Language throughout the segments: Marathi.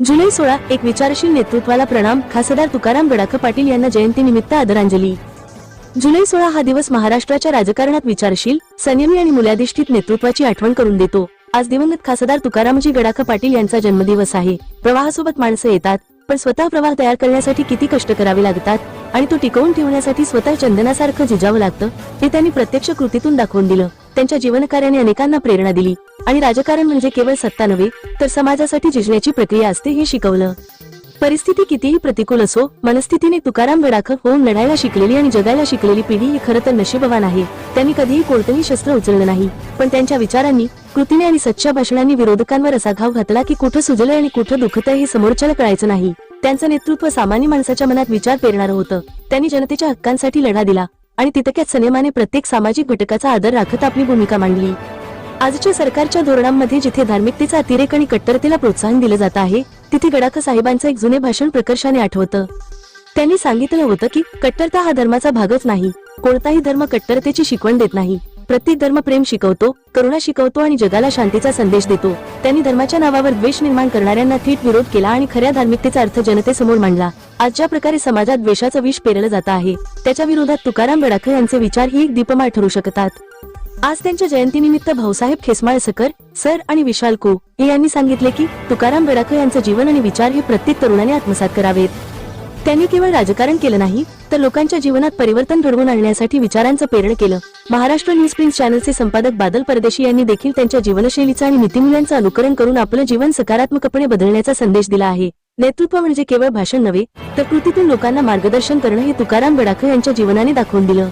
जुलै सोळा एक विचारशील नेतृत्वाला प्रणाम खासदार तुकाराम गडाख पाटील यांना जयंतीनिमित्त आदरांजली. जुलै सोळा हा दिवस महाराष्ट्राच्या राजकारणात विचारशील संयमी आणि मुलाधिष्ठित नेतृत्वाची आठवण करून देतो. आज दिवंगत खासदार तुकारामजी गडाख पाटील यांचा जन्मदिवस आहे. प्रवाहासोबत माणसं येतात पण स्वतः प्रवाह तयार करण्यासाठी किती कष्ट करावे लागतात आणि तो टिकवून ठेवण्यासाठी स्वतः चंदनासारखं झिजावं लागतं हे त्यांनी प्रत्यक्ष कृतीतून दाखवून दिलं. त्यांच्या जीवनकार्याने अनेकांना प्रेरणा दिली. आणि राजकारण म्हणजे केवळ सत्ता नव्हे तर समाजासाठी झिजण्याची प्रक्रिया असते हे शिकवलं. परिस्थिती कितीही प्रतिकूल असो मनस्थितीने तुकाराम गडाख होऊन लढायला शिकलेली आणि जगायला शिकलेली पिढी ही खरं तर नशीबवान आहे. त्यांनी कधीही कोणतंही शस्त्र उचललं नाही. पण त्यांच्या विचारांनी कृतीने आणि सच्च्या भाषणांनी विरोधकांवर असा घाव घातला की कुठं सुजलंय आणि कुठं दुखतंय हे समोरच्याला कळायचं नाही. त्यांचं नेतृत्व सामान्य माणसाच्या मनात विचार पेरणारं होतं. त्यांनी जनतेच्या हक्कांसाठी लढा दिला आणि तितक्याच सिनेमाने प्रत्येक सामाजिक घटकाचा आदर राखत आपली भूमिका मांडली. आजच्या सरकारच्या धोरणांमध्ये जिथे धार्मिकतेचा अतिरेक आणि कट्टरतेला प्रोत्साहन दिलं जात आहे तिथे गडाख साहेबांचं एक जुने भाषण प्रकर्षाने आठवतं. त्यांनी सांगितलं होतं की कट्टरता हा धर्माचा भागच नाही. कोणताही धर्म कट्टरतेची शिकवण देत नाही. प्रत्येक धर्म प्रेम शिकवतो करुणा शिकवतो आणि जगाला शांतीचा संदेश देतो. त्यांनी धर्माच्या नावावर द्वेष निर्माण करणाऱ्यांना थेट विरोध केला आणि खऱ्या धार्मिकतेचा अर्थ जनतेसमोर मांडला. आज ज्या प्रकारे समाजात द्वेषाचं विष पेरलं जात आहे त्याच्या विरोधात तुकाराम गडाख यांचे विचार ही एक दीपमाळ ठरू शकतात. आज त्यांच्या जयंतीनिमित्त भाऊसाहेब खेसमाळसकर सर आणि विशाल को हे यांनी सांगितले की तुकाराम बेडाकर यांचं जीवन आणि विचार हे प्रत्येक तरुणाने आत्मसात करावेत. त्यांनी केवळ राजकारण केलं नाही तर लोकांच्या जीवनात परिवर्तन घडवून आणण्यासाठी विचारांचं प्रेरण केलं. महाराष्ट्र न्यूज प्रिन्स चॅनलचे संपादक बादल परदेशी यांनी देखील त्यांच्या जीवनशैलीचं आणि नीतिमूल्यांचं अनुकरण करून आपलं जीवन सकारात्मकपणे बदलण्याचा संदेश दिला आहे. नेतृत्व म्हणजे केवळ भाषण नव्हे तर कृतीतून लोकांना मार्गदर्शन करणं हे तुकाराम गडाख यांच्या जीवनाने दाखवून दिलं.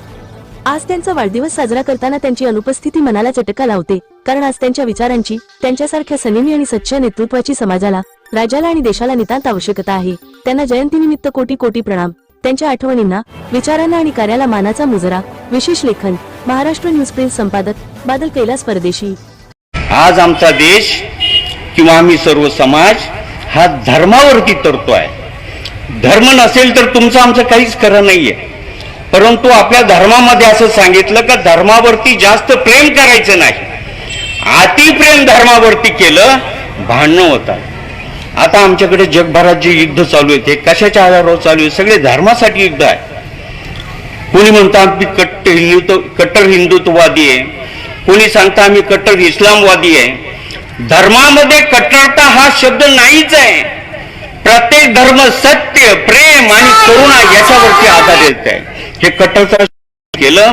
आज त्यांचा वाढदिवस साजरा करताना त्यांची अनुपस्थिती मनाला चटका लावते. कारण आज त्यांच्या विचारांची त्यांच्यासारख्या सनिमी आणि सच्च्या नेतृत्वाची समाजाला राज्याला आणि देशाला नितांत आवश्यकता आहे. त्यांना जयंतीनिमित्त कोटी कोटी प्रणाम. त्यांच्या आठवणींना विचारांना आणि कार्याला मानाचा मुजरा. विशेष लेखन महाराष्ट्र न्यूज प्रिन्स संपादक बादल कैलास परदेशी. आज आमचा देश किंवा आम्ही सर्व समाज हा धर्मावरती तरतो आहे धर्म नसेल तर तुमचं आमचं काहीच खरं नाहीये. परंतु आपल्या धर्मामध्ये असं सांगितलं का धर्मावरती जास्त प्रेम करायचं नाही. अति प्रेम धर्मावरती केलं भांडणं होतात. आता आमच्याकडे जगभरात जे युद्ध चालू आहे ते कशाच्या आधारावर चालू आहे? सगळे धर्मासाठी युद्ध आहे. कोणी म्हणतं आम्ही कट्टर हिंदुत्व कट्टर हिंदुत्ववादी आहे. कोणी सांगता आम्ही कट्टर इस्लामवादी आहे. धर्मामध्ये कट्टरता हा शब्द नाहीच आहे. प्रत्येक धर्म सत्य प्रेम आणि करुणा याच्यावरती आधारित आहे. हे कट्टरता केलं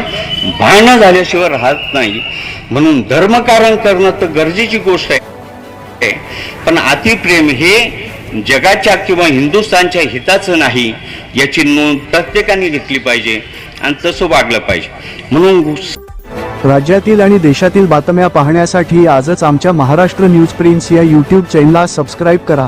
भांडणं झाल्याशिवाय राहत नाही. म्हणून धर्मकारण करणं तर गरजेची गोष्ट आहे. पण अतिप्रेम हे जगाच्या किंवा हिंदुस्थानच्या हिताचं नाही याची नोंद प्रत्येकाने घेतली पाहिजे आणि तसं वागलं पाहिजे. म्हणून राज्यातील आणि देशातील बातम्या पाहण्यासाठी आजच आमच्या महाराष्ट्र न्यूज प्रिन्स या यूट्यूब चॅनलला सबस्क्राईब करा.